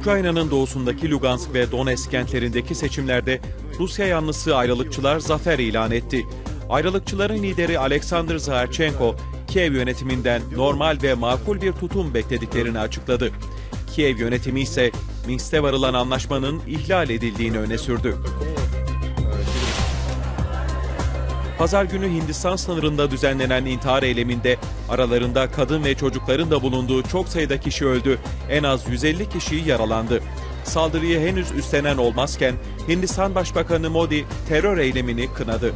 Ukrayna'nın doğusundaki Lugansk ve Donetsk kentlerindeki seçimlerde Rusya yanlısı ayrılıkçılar zafer ilan etti. Ayrılıkçıların lideri Alexander Zaharchenko, Kiev yönetiminden normal ve makul bir tutum beklediklerini açıkladı. Kiev yönetimi ise Minsk'te varılan anlaşmanın ihlal edildiğini öne sürdü. Pazar günü Hindistan sınırında düzenlenen intihar eyleminde aralarında kadın ve çocukların da bulunduğu çok sayıda kişi öldü. En az 150 kişi yaralandı. Saldırıyı henüz üstlenen olmazken Hindistan Başbakanı Modi terör eylemini kınadı.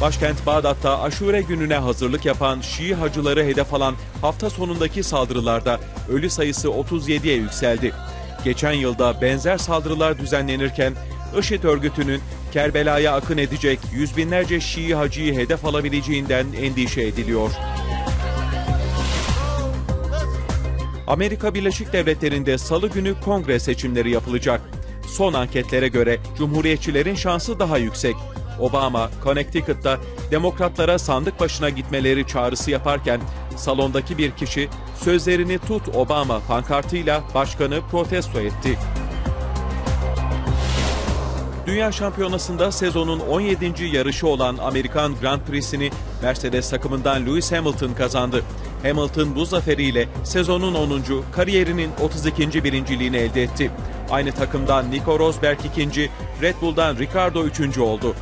Başkent Bağdat'ta aşure gününe hazırlık yapan Şii hacıları hedef alan hafta sonundaki saldırılarda ölü sayısı 37'ye yükseldi. Geçen yılda benzer saldırılar düzenlenirken IŞİD örgütünün Kerbela'ya akın edecek yüz binlerce Şii hacıyı hedef alabileceğinden endişe ediliyor. Amerika Birleşik Devletleri'nde salı günü kongre seçimleri yapılacak. Son anketlere göre Cumhuriyetçilerin şansı daha yüksek. Obama, Connecticut'ta demokratlara sandık başına gitmeleri çağrısı yaparken salondaki bir kişi sözlerini tut Obama pankartıyla başkanı protesto etti. Dünya Şampiyonası'nda sezonun 17. yarışı olan Amerikan Grand Prix'sini Mercedes takımından Lewis Hamilton kazandı. Hamilton bu zaferiyle sezonun 10. kariyerinin 32. birinciliğini elde etti. Aynı takımdan Nico Rosberg ikinci, Red Bull'dan Ricardo üçüncü oldu.